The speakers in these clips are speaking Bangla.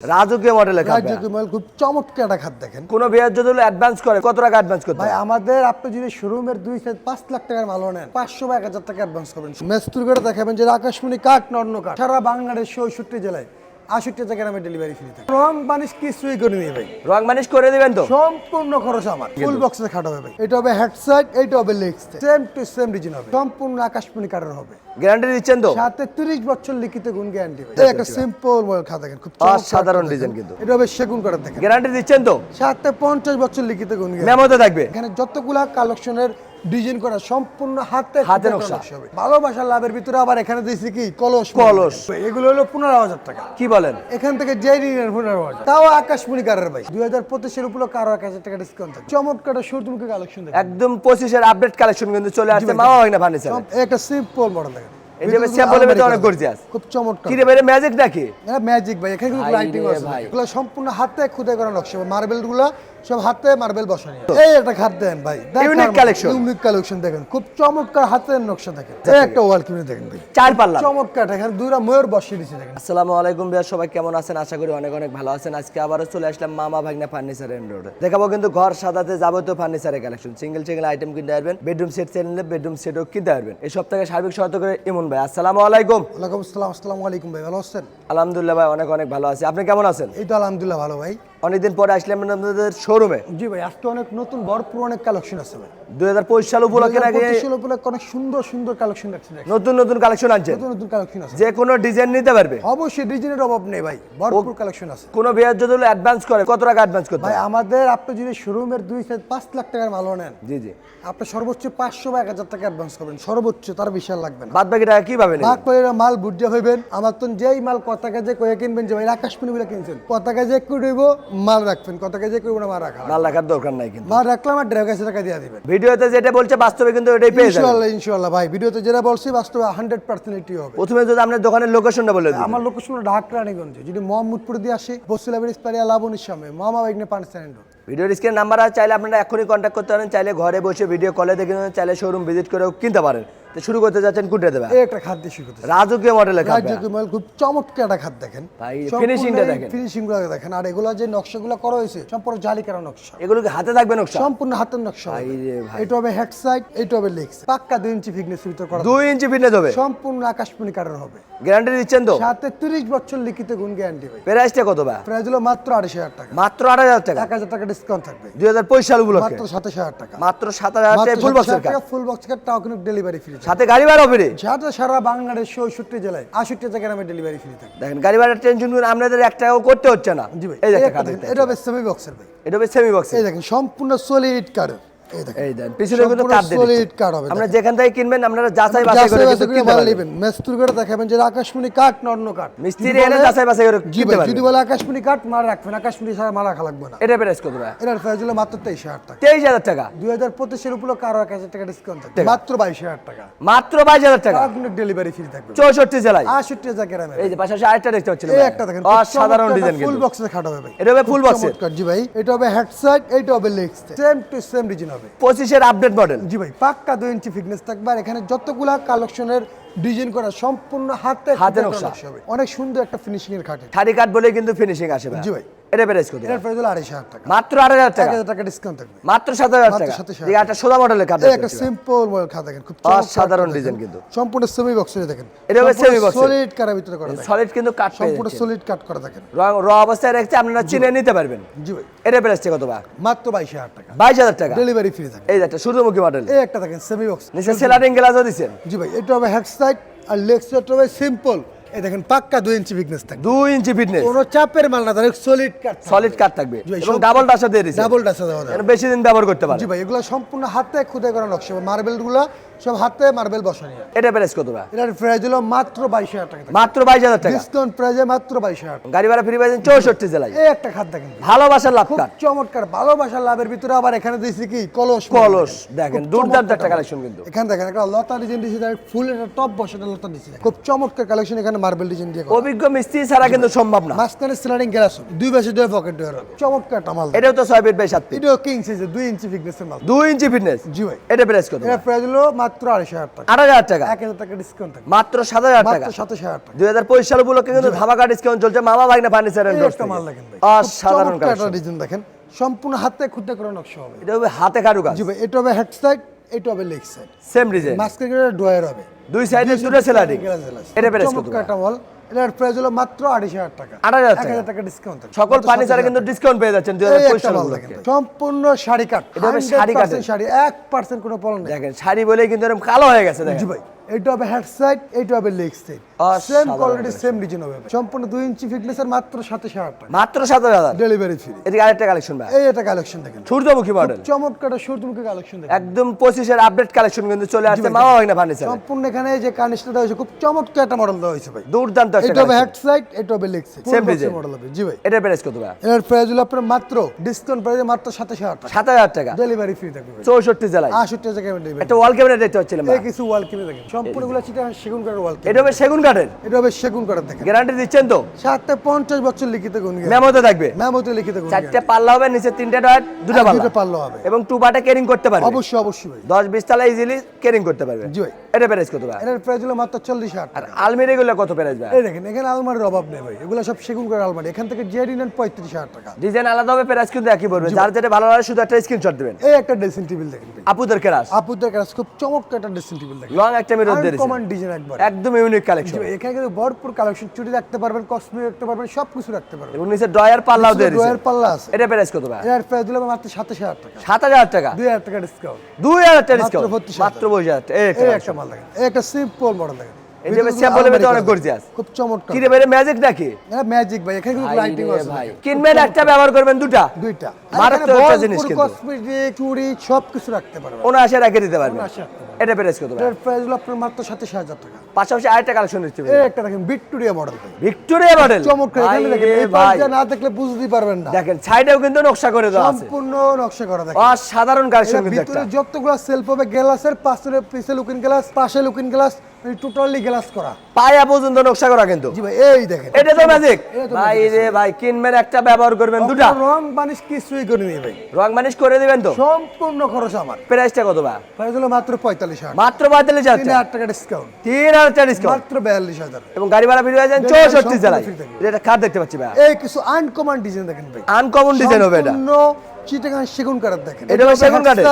রাজকীয় মডেলের খাদ্য। রাজকীয় মডেল খুব চমৎকার একটা খাদ্য দেখেন। কোনো বিয়ার যদি অ্যাডভান্স করে? কত টাকা অ্যাডভান্স করতে ভাই আমাদের আপনি যদি শোরুমের দুই সাইড পাঁচ লাখ টাকার মাল নেন পাঁচশো বা এক হাজার টাকা অ্যাডভান্স করবেন। মেস্তুর করে দেখাবেন যে আকাশমণি কাঠ নর্ন কাঠ সারা বাংলাদেশ চৌষট্টি জেলায়। আষট্টি টাকার আমি ডেলিভারি ফ্রি থাকি রং বানিশ কিছুই করে নিয়ে ভাই। রং করে দিবেন তো? সম্পূর্ণ খরচ আমার। ফুল বক্সে খাট হবে ভাই। এটা হবে হেড সাইড এটা হবে leg same to same design হবে। সম্পূর্ণ আকাশমণি কাঠের হবে। গ্যারান্টি দিচ্ছেন তো? সাথে 30 বছর লিখিত গুণ গ্যারান্টি ভাই। একটা সিম্পল খাতা দেখেন। খুব খাতা ডিজাইন কিন্তু। এটা হবে সেগুন কাঠের দেখেন। গ্যারান্টি দিচ্ছেন তো? সাথে পঞ্চাশ বছর লিখিত গুণ। মেমোতে থাকবে। এখানে যতগুলা কালেকশনের ডিজাইন করা সম্পূর্ণ হাতে হাতে নকশা। ভালোবাসার লাভের ভিতরে আবার এখানে দিয়েছি কি? কলস কলস। এগুলো হলো পনেরো হাজার টাকা। কি বলেন? এখান থেকে যে ঋণের পনেরো হাজার। তাও আকাশমণি কারের ভাই। দুই হাজার পঁচিশের উপলক্ষে আরও এক হাজার টাকা ডিসকাউন্ট থাকে চমৎকার সূর্যমুখী কালেকশন একদম পঁচিশের আপডেট কালেকশন কিন্তু চলে আসছে। মামা ভাগনা ফার্নিচার সব- একটা সিম্পল মডেল দেখেন। অনেক। খুব চমৎকার। ভাই ম্যাজিক নাকি? ম্যাজিক ভাই। এখানে লাইটিং আছে। ভাই। সম্পূর্ণ হাতে খুদে করা নকশা। মার্বেলগুলো সব হাতে মার্বেল বসানি। এই একটা খাট দেন ভাই। Unique collection। ইউনিক কালেকশন দেখেন খুব চমৎকার হাতের নকশা দেখেন। এই একটা ওয়াল কিনে দেখেন ভাই। চার পাল্লা। চমৎকার দুইটা ময়ূর বসিয়ে দিয়েছে দেখেন। আসসালামু আলাইকুম ভাইয়া সবাই কেমন আছেন? আশা করি অনেক অনেক ভালো আছেন। আজকে আবারও চলে আসলাম মামা ভাগনা ফার্নিচার এন্ড রোডে দেখাবো কিন্তু ঘর সাজাতে যাবতীয় ফার্নিচারের কালেকশন সিঙ্গেল সিঙ্গেল আইটেম কিনতে পারবেন বেডরুম সেট সেট নিলে বেডরুম সেটও কিনতে পারবেন। এই সপ্তাহে সার্বিক সহায়তা করে ইমন ভাই আসসালামু আলাইকুম। ওয়ালাইকুম আসসালাম আসসালামু আলাইকুম ভাই ভালো আছেন? আলহামদুলিল্লাহ ভাই অনেক অনেক ভালো আছি। আপনি কেমন আছেন? এই তো আলহামদুলিল্লাহ ভালো ভাই। অনেকদিন পরে আসলাম আপনাদের শোরুমে জি ভাই, আজকে অনেক নতুন ভরপুর অনেক কালেকশন আছে ভাই। দুই হাজার পঁচিশ সাল উপলক্ষে নাকি 2025 সাল উপলক্ষে অনেক সুন্দর সুন্দর কালেকশন। নতুন নতুন কালেকশন নতুন নতুন কালেকশন আছে। যে কোনো ডিজাইন নিতে পারবে? অবশ্যই ডিজাইনের অভাব নেই ভাই। ভরপুর কালেকশন আছে। কোনো বিয়ের যদি অ্যাডভান্স করে কত টাকা অ্যাডভান্স করতে ভাই আমাদের আপনি যদি শোরুমের দুই সাইড পাঁচ লাখ টাকার মাল নেন জি জি। আপনি সর্বোচ্চ পাঁচশো বা এক হাজার টাকা অ্যাডভান্স করবেন। সর্বোচ্চ তার বিশাল লাগবে না। বাদ বাকি টাকা কীভাবে নেবেন? ভাগ করে মাল হইবেন। আমার তো যেই মাল কত কেজে কয়ে কিনবেন যে ভাই আকাশমণি বলে কিনছেন। কত কেজে কুড়িব মাল রাখবেন। কত কেজে কুড়িব না মাল রাখা মাল রাখার দরকার নাই কিন্তু। মাল রাখলাম আর ড্রাইভার কাছে টাকা দিয়ে দিবেন। ভিডিওতে যেটা বলছে বাস্তবে কিন্তু এটাই পেয়ে যাবেন। ইনশাআল্লাহ ইনশাআল্লাহ। ভাই ভিডিওতে যেটা বলছি বাস্তবে হান্ড্রেড পার্সেন্ট এটি হবে। প্রথমে যদি আপনার দোকানের লোকেশনটা বলে দিন আমার লোকেশন হলো ঢাকা রানীগঞ্জে। যদি মোহাম্মদপুর দিয়ে আসে বসিলা ব্রিজ পারিয়া লাবণীর সামনে মামা বাইকনে পান স্ট্যান্ড ভিডিওর স্ক্রিন নাম্বার আছে চাইলে আপনারা এখনই কন্ট্যাক্ট করতে পারেন। চাইলে ঘরে বসে ভিডিও কলে দেখে চাইলে শোরুম ভিজিট করেও কিনতে পারেন। শুরু করতে যাচ্ছেন কুটে দেবে। এই একটা খাদ্য শিখতে রাজকীয় মডেলের ভাইয়া। রাজ্যকে মাল খুব চমৎকার একটা খাত দেখেন। ভাই, finishing টা দেখেন। ফিনিশিংগুলো দেখেন। আর এগুলো যে নকশাগুলো করা হয়েছে সম্পূর্ণ জালি করা নকশা। এগুলো কি হাতে থাকবে নকশা? সম্পূর্ণ হাতের নকশা ভাই রে ভাই। এটা হবে হেড সাইড এটা হবে লেগ পাক্কা দুই ইঞ্চি ফিটনেস ভিতর করা দুই ইঞ্চি ফিটনেস হবে। সম্পূর্ণ আকাশমণি কাঠের হবে। গ্যারান্টি দিচ্ছেন তো? সাথে 30 বছর লিখিত গুণ গ্যারান্টি ভাই প্রাইসটা কত ভাই? প্রাইস হলো মাত্র আড়াইশ হাজার টাকা। মাত্র আট হাজার টাকা? এক হাজার টাকা ডিসকাউন্ট থাকবে। দুই হাজার পঁচিশ সাল উপলক্ষে? মাত্র সাতাশ হাজার টাকা। মাত্র সাত হাজার টাকা ফুল বক্সের কাজ ফুল বক্স কার্ড টাও কিন্তু ডেলিভারি ফ্রি সাথে গাড়ি ভাড়া ফ্রি। সাথে সারা বাংলাদেশ চৌষট্টি জেলায় আষট্টি জায়গায় আমি ডেলিভারি ফ্রি থাকি। দেখেন গাড়ি ভাড়ার টেনশন করে আপনাদের এক টাকাও করতে হচ্ছে না। জি ভাই এই দেখেন, এটা হবে সেমি বক্সের ভাই। এটা হবে সেমি বক্স এই দেখেন সম্পূর্ণ সলিড কার্ড এই দেন পিছনে কিন্তু কাঠ দিয়ে সলিড দিচ্ছে। হবে আমরা যেখান থেকে কিনবেন আপনারা যাচাই বাছাই করে কিন্তু কিনতে পারবেন। মেস্তুর করে দেখাবেন যে আকাশমণি কাঠ না অন্য কাঠ। মিস্ত্রি এনে যাচাই বাছাই করে কিনতে পারবেন। যদি বলে আকাশমণি কাঠ মাল রাখবেন। আকাশমণি ছাড়া মাল রাখা লাগবে না। এটা প্রাইস কত ভাই? এটার প্রাইস হলো মাত্র টাকা। ডিসকাউন্ট থাকবে। মাত্র বাইশ হাজার টাকা। মাত্র বাইশ হাজার টাকা। আপনার ডেলিভারি ফ্রি থাকবে। চৌষট্টি জেলায়। আষট্টি হাজার গ্রামে এই যে পাশাপাশি আরেকটা দেখতে পাচ্ছিলাম এই একটা দেখেন অসাধারণ ডিজাইন ফুল বক্সে খাট হবে ভাই। এটা হবে ফুল জি ভাই এটা হবে হেড সাইড এটা হবে leg same to same design হবে। পঁচিশের আপডেট মডেল জি ভাই পাক্কা দুই ইঞ্চি ফিটনেস থাকবে আর এখানে যতগুলা কালেকশনের ডিজাইন করা সম্পূর্ণ হাতে হাতে নকশা। হবে। অনেক সুন্দর একটা ফিনিশিং এর খাটে। থারি কাট বলে কিন্তু ফিনিশিং আসে জি ভাই। এটা প্রাইস কত এটার প্রাইস হলো টাকা। মাত্র আট হাজার এক টাকা হাজার টাকা ডিসকাউন্ট থাকবে। মাত্র সাত হাজার মাত্র টাকা 27,000 ঠিক আছে, একটা সোজা মডেলের এই একটা সিম্পল মডেল খাট দেখেন খুব অসাধারণ ডিজাইন কিন্তু। সম্পূর্ণ সেমি বক্সের দেখেন। এটা হবে box এর। সলিড কারের ভিতরে করা থাকে সলিড কিন্তু পেয়ে সম্পূর্ণ সলিড কাট করা দেখেন। র অবস্থায় রেখেছে আপনারা চিনে নিতে পারবেন। জি ভাই। এটা প্রাইসটা কত ভাই মাত্র বাইশ হাজার টাকা। বাইশ হাজার টাকা? ডেলিভারি ফ্রি থাকে এই একটা সূর্যমুখী মডেল এই একটা দেখেন সেমি বক্স নিচে সেলারিং গ্লাসও দিচ্ছেন জি ভাই এটা হবে হেড সাইড আর লেগ সাইড হবে সিম্পল এই দেখেন পাক্কা দুই ইঞ্চি ফিটনেস থাকে দুই ইঞ্চি ফিটনেস কোনো চাপের মাল না তাহলে সলিড কাট সলিড কাঠ থাকবে। এবং ডাবল ডাসা দিয়ে দিচ্ছে ডাবল ডাসা দেওয়া যাবে বেশি দিন ব্যবহার করতে পারে জি ভাই এগুলো সম্পূর্ণ হাতে খুদে করা নকশা। মার্বেলগুলো সব হাতে মার্বেল বসানি। এটা প্রাইস কত ভাই? এটার প্রাইস হলো মাত্র বাইশ হাজার টাকা। মাত্র বাইশ হাজার টাকা। ডিসকাউন্ট প্রাইসে মাত্র বাইশ হাজার টাকা। গাড়ি ভাড়া ফ্রি পাইছেন চৌষট্টি জেলায়। এই একটা খাত দেখেন। ভালোবাসার লাভ খুব চমৎকার ভালোবাসার লাভের ভিতরে আবার এখানে দিয়েছি কি? কলস কলস দেখেন দুর্দান্ত একটা কালেকশন কিন্তু। এখানে দেখেন একটা লতা ডিজাইন দিয়েছি ফুল একটা টপ বসাটা লতা দিয়েছি। খুব চমৎকার কালেকশন এখানে মার্বেল ডিজাইন দিয়ে অভিজ্ঞ মিস্ত্রি ছাড়া কিন্তু সম্ভব না। মাঝখানে স্লাইডিং গ্লাস দুই পাশে দুই পকেট ডোর হবে। চমৎকার একটা মাল এটাও তো ছয় ফিট বাই সাত ফিট এটাও কিং সাইজে দুই ইঞ্চি ফিটনেসের মাল। দুই ইঞ্চি ফিটনেস জি ভাই। এটা প্রাইস কত? এটা প্রাইস হলো মাত্র মাত্র আড়াইশো হাজার টাকা। আট হাজার টাকা? এক হাজার টাকা ডিসকাউন্ট থাকে। মাত্র সাত হাজার টাকা? মাত্র সাতাশ হাজার টাকা। দুই হাজার পঁচিশ সাল উপলক্ষে কিন্তু ধামাকা ডিসকাউন্ট চলছে। মামা ভাগনা ফার্নিচার এন্ড ডোরস মাল দেখেন ভাই। অসাধারণ কালেকশন ডিজাইন দেখেন। সম্পূর্ণ হাতে খুঁটে করে নকশা হবে। এটা হবে হাতে কারু কাজ জি ভাই এটা হবে হেড সাইড এটা হবে লেগ সাইড সেম ডিজাইন মাঝখানে করে ড্রয়ার হবে। দুই সাইডে দুটো সেলারি। এটা প্রাইস কত একটা বল। এটার প্রাইস হলো মাত্র টাকা। টাকা। ডিসকাউন্ট সকল কিন্তু ডিসকাউন্ট পেয়ে যাচ্ছেন দুই হাজার এই পঁচিশ একটা সাল মাল সম্পূর্ণ শাড়ি কাট এটা শাড়ি কাট শাড়ি এক পার্সেন্ট কোনো পলন নেই। দেখেন শাড়ি বলেই কিন্তু এরকম কালো হয়ে গেছে জি ভাই। এটা হবে হেড সাইড এটা হবে leg side same quality same design হবে। সম্পূর্ণ ইঞ্চি ফিটনেসের মাত্র সাতাশ হাজার টাকা। মাত্র সাত হাজার। ডেলিভারি ফ্রি এদিকে আরেকটা কালেকশন ভাই। এই এটা কালেকশন দেখেন। সূর্যমুখী মডেল চমৎকার সূর্যমুখী কালেকশন দেখেন। একদম আপডেট কালেকশন কিন্তু চলে আসছে। মামা ভাগনা ফার্নিচার সম্পূর্ণ এখানে যে দেওয়া হয়েছে খুব চমৎকার একটা মডেল দেওয়া হয়েছে ভাই। দুর্দান্ত একটা এটা হবে হেড সাইড এটা হবে leg side Same design। Model হবে। জি ভাই। এটার প্রাইস কত ভাই? এর প্রাইস হলো আপনার মাত্র ডিসকাউন্ট প্রাইসে মাত্র সাতাশ হাজার টাকা। সাত হাজার টাকা। ডেলিভারি ফ্রি থাকবে ভাই। চৌষট্টি জেলায়। আষট্টি হাজার টাকা ডেলিভারি একটা ওয়াল ক্যাবিনেট দেখতে পাচ্ছিলাম কিছু ওয়াল কিনে দেখেন। সম্পূর্ণগুলো সেগুন কাঠের ওয়াল এটা হবে সেগুন কাঠের? এটা হবে সেগুন কাঠের দেখেন। গ্যারান্টি দিচ্ছেন তো? সাথে বছর লিখিত গুণ মেমোতে থাকবে? ম্যামতে লিখিত গুণ চারটে পাল্লা হবে নিচে তিনটে ডট দুটো পাল্লা। দুটো পাল্লা হবে। এবং টু ক্যারিং করতে পারবে? অবশ্যই অবশ্যই তালা ইজিলি ক্যারিং করতে পারবে? জি ভাই। এটা প্রাইস কত ভাই? এটার প্রাইস হলো মাত্র চল্লিশ হাজার আর টাকা। আলমিরি গুলো কত প্রাইস ভাই? এই দেখেন এখানে আলমারির অভাব নেই ভাই। এগুলো সব সেগুন কাঠের আলমারি। এখান থেকে জেডি নেন পঁয়ত্রিশ হাজার টাকা। ডিজাইন আলাদা হবে প্রাইস কিন্তু একই পড়বে। যার যেটা ভালো লাগে শুধু একটা স্ক্রিনশট দিবেন। এই একটা ড্রেসিং টেবিল দেখেন আপুদের কেরাস আপুদের কাছে খুব চমৎকার একটা ড্রেসিং টেবিল দেখেন। লং একটা মিরর দিয়ে দিয়েছে। ডিজাইন একবার। একদম ইউনিক কালেকশন এখানে কিন্তু ভরপুর কালেকশন চুড়ি রাখতে পারবেন কসমেটিক রাখতে পারবেন সব রাখতে পারবেন। এবং নিচে ড্রয়ার পাল্লাও দিয়ে ড্রয়ার পাল্লা আছে। এটা প্রাইস কত ভাই? এর প্রাইস দিলাম মাত্র সাতাশ হাজার টাকা। সাত হাজার টাকা? দুই হাজার টাকা ডিসকাউন্ট দুই হাজার টাকা ডিসকাউন্ট মাত্র বসে টাকা। এই একটা এই collection। একটা মাল দেখেন। এই একটা সিম্পল মডেল দেখেন। এই যে ভিতরে simple এর অনেক করা। খুব চমৎকার। কি রে ভাই ম্যাজিক নাকি? ম্যাজিক ভাই এখানে কিন্তু ভাই লাইটিং আছে। ভাই। কিনবেন একটা ব্যবহার করবেন দুটা। দুইটা। মারাত্মক একটা জিনিস কিন্তু। কসমেটিক চুড়ি সব কিছু রাখতে পারবেন। উনআশি রেখে দিতে পারবেন। এটা প্রাইস কত হলো আপনার মাত্র সাতাশ হাজার টাকা। পাশাপাশি আরেকটা কালেকশন এই একটা দেখেন ভিক্টোরিয়া মডেল ভিক্টোরিয়া মডেল চমৎকার এখানে দেখেন এই পাশ না দেখলে বুঝতেই পারবেন না। দেখেন সাইডেও কিন্তু নকশা করে দেওয়া আছে। সম্পূর্ণ নকশা করা দেখেন। অসাধারণ কালেকশন কিন্তু ভিতরে যতগুলো সেলফ হবে গ্লাসের পাশে পিছে লুকিং গ্লাস পাশে লুকিং গ্লাস টোটালি গ্লাস করা। পায়া পর্যন্ত নকশা করা কিন্তু। জি ভাই এই দেখেন। এটা তো ম্যাজিক ভাই রে ভাই কিনবেন একটা ব্যবহার করবেন দুটা। রং বানিশ কিছুই করে নিয়ে ভাই। রং মানিশ করে দিবেন তো? সম্পূর্ণ খরচ আমার। প্রাইসটা কত ভাই? প্রাইস হলো মাত্র পঁয়তাল্লিশ হাজার। মাত্র পঁয়তাল্লিশ হাজার। তিন টাকা। ডিসকাউন্ট তিন হাজার টাকা ডিসকাউন্ট মাত্র বিয়াল্লিশ হাজার। এবং গাড়ি ভাড়া ফিরে যাচ্ছেন Delivery চৌষট্টি জেলায়। এটা কার দেখতে পাচ্ছি ভাই এই কিছু আনকমন ডিজাইন দেখেন ভাই। আনকমন ডিজাইন হবে এটা। চিটাগাং সেগুন কাঠের দেখেন। এটা সেগুন কাঠের?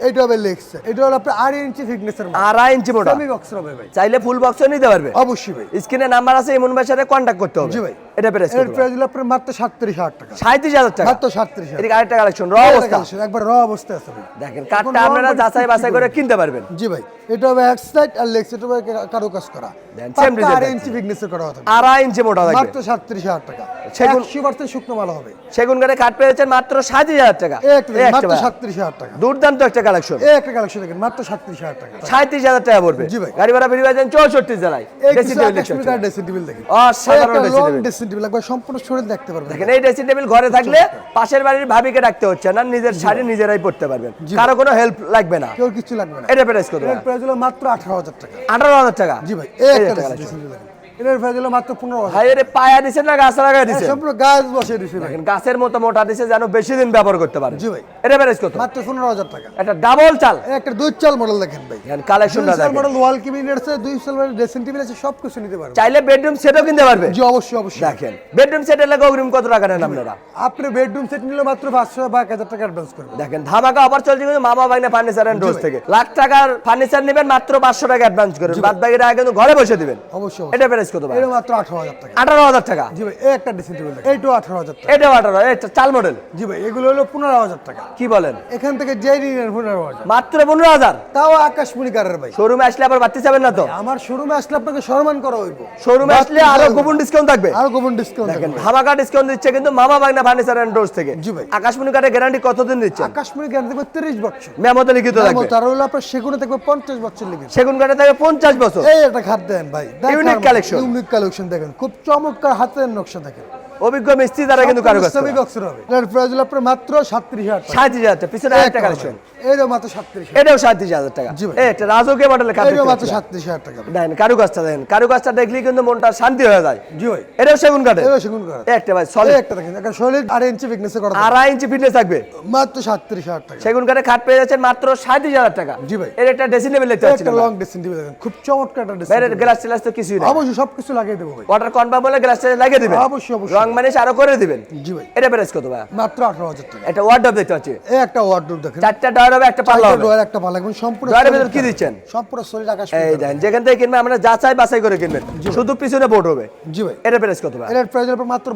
এটা হবে লেগ এটা হলো আপনার আড়াই ইঞ্চি থিকনেসের আড়াই ইঞ্চি মোটা সেমি বক্স হবে ভাই। চাইলে ফুল বক্সও নিতে পারবে? অবশ্যই ভাই। স্ক্রিনে নাম্বার আছে এমন ভাইয়ের সাথে কন্ট্যাক্ট করতে হবে। জি ভাই। এটা প্রাইস এর প্রাইস হলো আপনার মাত্র সাতত্রিশ হাজার টাকা। সাঁত্রিশ হাজার টাকা? মাত্র সাতত্রিশ হাজার। এদিকে আরেকটা কালেকশন র অবস্থা। একবার র অবস্থায় আছে ভাই। দেখেন raw আপনারা যাচাই বাছাই করে কিনতে পারবেন। জি ভাই। এটা হবে সাইড আর লেগ হবে কারও কাজ করা। same design আড়াই ইঞ্চি ফিটনেসের করা হবে। আড়াই ইঞ্চি মোটা থাকবে মাত্র সাতত্রিশ হাজার টাকা। সেগুন- একশো পার্সেন্ট শুকনো মাল হবে। সেগুন কাঠ পেয়েছেন মাত্র সাঁত্রিশ হাজার টাকা। মাত্র ভাই। সাতত্রিশ হাজার টাকা। দুর্দান্ত একটা কালেকশন এই একটা কালেকশন দেখেন মাত্র সাতত্রিশ হাজার টাকা। সাঁত্রিশ হাজার টাকা পড়বে। জি ভাই। গাড়ি ভাড়া ফিরে জেলায়। টেবিল পাচ্ছেন। ড্রেসিং টেবিল দেখেন। অসাধারণ একটা টেবিল। ড্রেসিং টেবিল একবার সম্পূর্ণ শরীর দেখতে পারবেন। দেখেন এই ড্রেসিং টেবিল ঘরে থাকলে পাশের বাড়ির ভাবিকে ডাকতে হচ্ছে না নিজের শাড়ি নিজেরাই পড়তে পারবেন। কারও কোনো হেল্প লাগবে না। কেউ কিছু লাগবে না। এটা প্রাইস কত? প্রাইস হলো মাত্র আঠারো হাজার টাকা। আঠারো হাজার টাকা? জি ভাই এই একটা ড্রেসিং টেবিল দেখেন। এর প্রাইস হলো মাত্র পনেরো হাজার। ভাই এর পায়া দিছেন না গাছ লাগা দিছেন সম্পূর্ণ গাছ বসে দিছে দেখেন গাছের মতো মোটা দিছে যেন বেশি দিন ব্যবহার করতে পারে। জি ভাই। এটা প্রাইস কত? মাত্র পনেরো হাজার টাকা। একটা ডাবল চাল। একটা দুই চাল মডেল দেখেন ভাই। দেখেন কালেকশনটা দেখেন। মডেল ওয়াল ক্যাবিনেট আছে দুই চাল মডেল ড্রেসিং টেবিল আছে সব কিছু নিতে পারবেন চাইলে বেডরুম সেটও কিনতে পারবে? জি অবশ্যই অবশ্যই। দেখেন বেডরুম লাগে অগ্রিম কত টাকা নেন আপনারা? আপনি বেডরুম সেট নিলে মাত্র পাঁচশো বা এক হাজার টাকা অ্যাডভান্স করবেন। দেখেন ধামাকা অফার চলছে কিন্তু মামা বাইনা ফার্নিচার এন্ড রোজ থেকে। লাখ টাকার ফার্নিচার নেবেন মাত্র পাঁচশো টাকা অ্যাডভান্স করেন। বাদ বাকি টাকা কিন্তু ঘরে বসে দিবেন। অবশ্যই অবশ্যই। এটা প্রাইস কত ভাই? এটা মাত্র আঠারো হাজার টাকা। আঠারো হাজার টাকা? জি ভাই এই একটা ড্রেসিং টেবিল দেখেন। এইটাও আঠারো হাজার টাকা। এটাও আঠারো এটা চাল মডেল জি ভাই এগুলো হলো পনেরো হাজার টাকা। কি বলেন? এখান থেকে যেই নিলেন পনেরো হাজার। মাত্র পনেরো হাজার? তাও আকাশমণি কারের ভাই। শোরুমে আসলে আবার বাড়তে যাবেন না তো? আমার শোরুমে আসলে আপনাকে সম্মান করা হইব। শোরুমে আসলে আরও গোপন ডিসকাউন্ট থাকবে? আরও গোপন ডিসকাউন্ট দেখেন ধামাকা ডিসকাউন্ট দিচ্ছে কিন্তু মামা বাগনা ফার্নিচার এন্ড থেকে। জি ভাই। আকাশমণি গ্যারান্টি কতদিন দিচ্ছে আকাশমণি গ্যারান্টি দেবে তিরিশ বছর। মেমতে লিখিত থাকবে। তার হলো আপনার সেগুনে থাকবে পঞ্চাশ বছর লেগে সেগুন কার্ডে থাকবে পঞ্চাশ বছর। এই খাট দেন ভাই। Unique collection। ইউনিক কালেকশন দেখেন খুব চমৎকার হাতের নকশা দেখেন। অভিজ্ঞ মিস্ত্রি দ্বারা কিন্তু কারুকাজ সবই বক্সের হবে। এটার প্রাইস হলো আপনার মাত্র টাকা। পিছনে কালেকশন মাত্র এটাও সাঁত্রিশ হাজার টাকা। মডেলের মাত্র হাজার টাকা। দেখেন কারুকাজটা দেখেন। কারুকাজটা দেখলেই কিন্তু মনটা শান্তি হয়ে যায়। জি ভাই। এটাও সেগুন কাঠের। এটাও সেগুন এই একটা ভাই সলিড একটা দেখেন একটা সলিড আড়াই ইঞ্চি ফিটনেসে করা আড়াই ইঞ্চি ফিটনেস থাকবে। মাত্র সাতত্রিশ হাজার টাকা। সেগুন কাঠে খাট পেয়ে যাচ্ছেন মাত্র সাঁত্রিশ হাজার টাকা। জি ভাই। এর একটা ড্রেসিং টেবিল দেখতে এই পাচ্ছি একটা লং ড্রেসিং টেবিল দেখেন। খুব চমৎকার একটা ড্রেসিং বাইরের গ্লাস টেলাস তো কিছুই না অবশ্যই সবকিছু লাগিয়ে দেবো ভাই। ওয়াটার কনফার্ম বলে গ্লাস টেলাস লাগিয়ে দিবেন? অবশ্যই অবশ্যই। আরও করে দিবেন? জি ভাই। এটা প্রাইস কত ভাই মাত্র আঠারো হাজার টাকা। একটা ওয়ার্ডরোব দেখতে পাচ্ছি। এই একটা ওয়ার্ডরোব দেখেন। চারটা ডয়ার হবে একটা পাল্লা হবে। ডোয়ার একটা ভালো একদম সম্পূর্ণ ডয়ারের ভিতর কি দিচ্ছেন? সম্পূর্ণ সলিড আকাশ এই দেন যেখান থেকে কিনবেন আমরা যাচাই বাছাই করে কিনবেন। শুধু পিছনে বোর্ড হবে। জি ভাই। এটা প্রাইস কত ভাই প্রাইস হলো মাত্র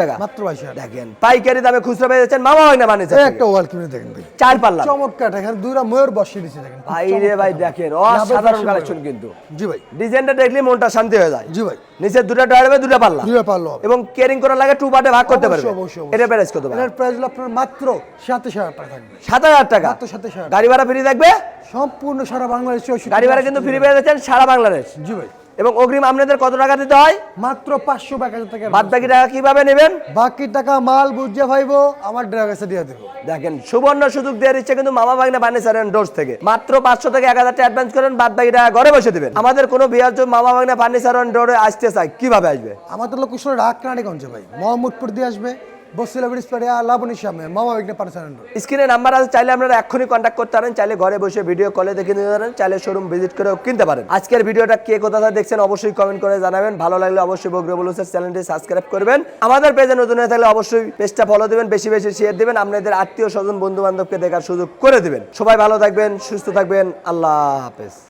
টাকা। মাত্র দেখেন পাইকারি দামে খুচরা মামা হয় না একটা ওয়াল কিনে দেখেন ভাই। চার পাল্লা। চমৎকার এখানে দুইটা ময়ূর বসিয়ে দিচ্ছে দেখেন। ভাই রে ভাই দেখেন অসাধারণ কালেকশন কিন্তু। জি ভাই। ডিজাইনটা দেখলে মনটা শান্তি হয়ে যায়। জি ভাই। নিচে দুটো ডয়ার হবে দুটো পাল্লা। দুইটা পারল হবে। এবং কেয়ারিং করা লাগে টু পার্টে ভাগ করতে পারবে। এটা প্রাইস কত এটার প্রাইস হলো আপনার মাত্র সাতাশ হাজার টাকা থাকবে। সাত হাজার টাকা? মাত্র সাতাশ হাজার গাড়ি ভাড়া ফ্রি থাকবে? সম্পূর্ণ সারা বাংলাদেশ গাড়ি ভাড়া কিন্তু ফ্রি পেয়ে যাচ্ছেন সারা বাংলাদেশ। জি ভাই। এবং অগ্রিম আপনাদের কত টাকা দিতে হয়? মাত্র পাঁচশো এক হাজার টাকা। বাদ বাকি টাকা কীভাবে নেবেন? বাকি টাকা মাল বুঝে ভাইবো আমার ড্রাইভার কাছে দিয়ে দেবো। দেখেন সুবর্ণ সুযোগ দেওয়ার ইচ্ছে কিন্তু মামা বাগনা ফার্নিচার এন্ড ডোর্স থেকে। মাত্র পাঁচশো থেকে এক হাজার টাকা অ্যাডভান্স করেন বাদ বাকি টাকা ঘরে বসে দিবেন। আমাদের কোনো বিয়ার জন্য মামা বাগনা ফার্নিচার এন্ড ডোরে আসতে চাই কীভাবে আসবে? আমাদের লোক রাগ রানীগঞ্জে ভাই মোহাম্মদপুর দিয়ে আসবে। বসিলা ব্রিজ লাবণীর সামনে মামা বিঘ্নে পার্সেন্ট স্ক্রিনে নাম্বার আছে, চাইলে আপনারা এক্ষুনি কন্ট্যাক্ট করতে পারেন, চাইলে ঘরে বসে ভিডিও কলে দেখে নিতে পারেন, চাইলে শোরুম ভিজিট করেও কিনতে পারেন। আজকের ভিডিওটা কে কোথা থেকে দেখছেন অবশ্যই কমেন্ট করে জানাবেন। ভালো লাগলে অবশ্যই বগ্র বলুসের চ্যানেলটি সাবস্ক্রাইব করবেন। আমাদের পেজে নতুন হয়ে থাকলে অবশ্যই পেজটা ফলো দিবেন, বেশি বেশি শেয়ার দিবেন, আপনাদের আত্মীয় স্বজন বন্ধু বান্ধবকে দেখার সুযোগ করে দিবেন। সবাই ভালো থাকবেন, সুস্থ থাকবেন, আল্লাহ হাফেজ।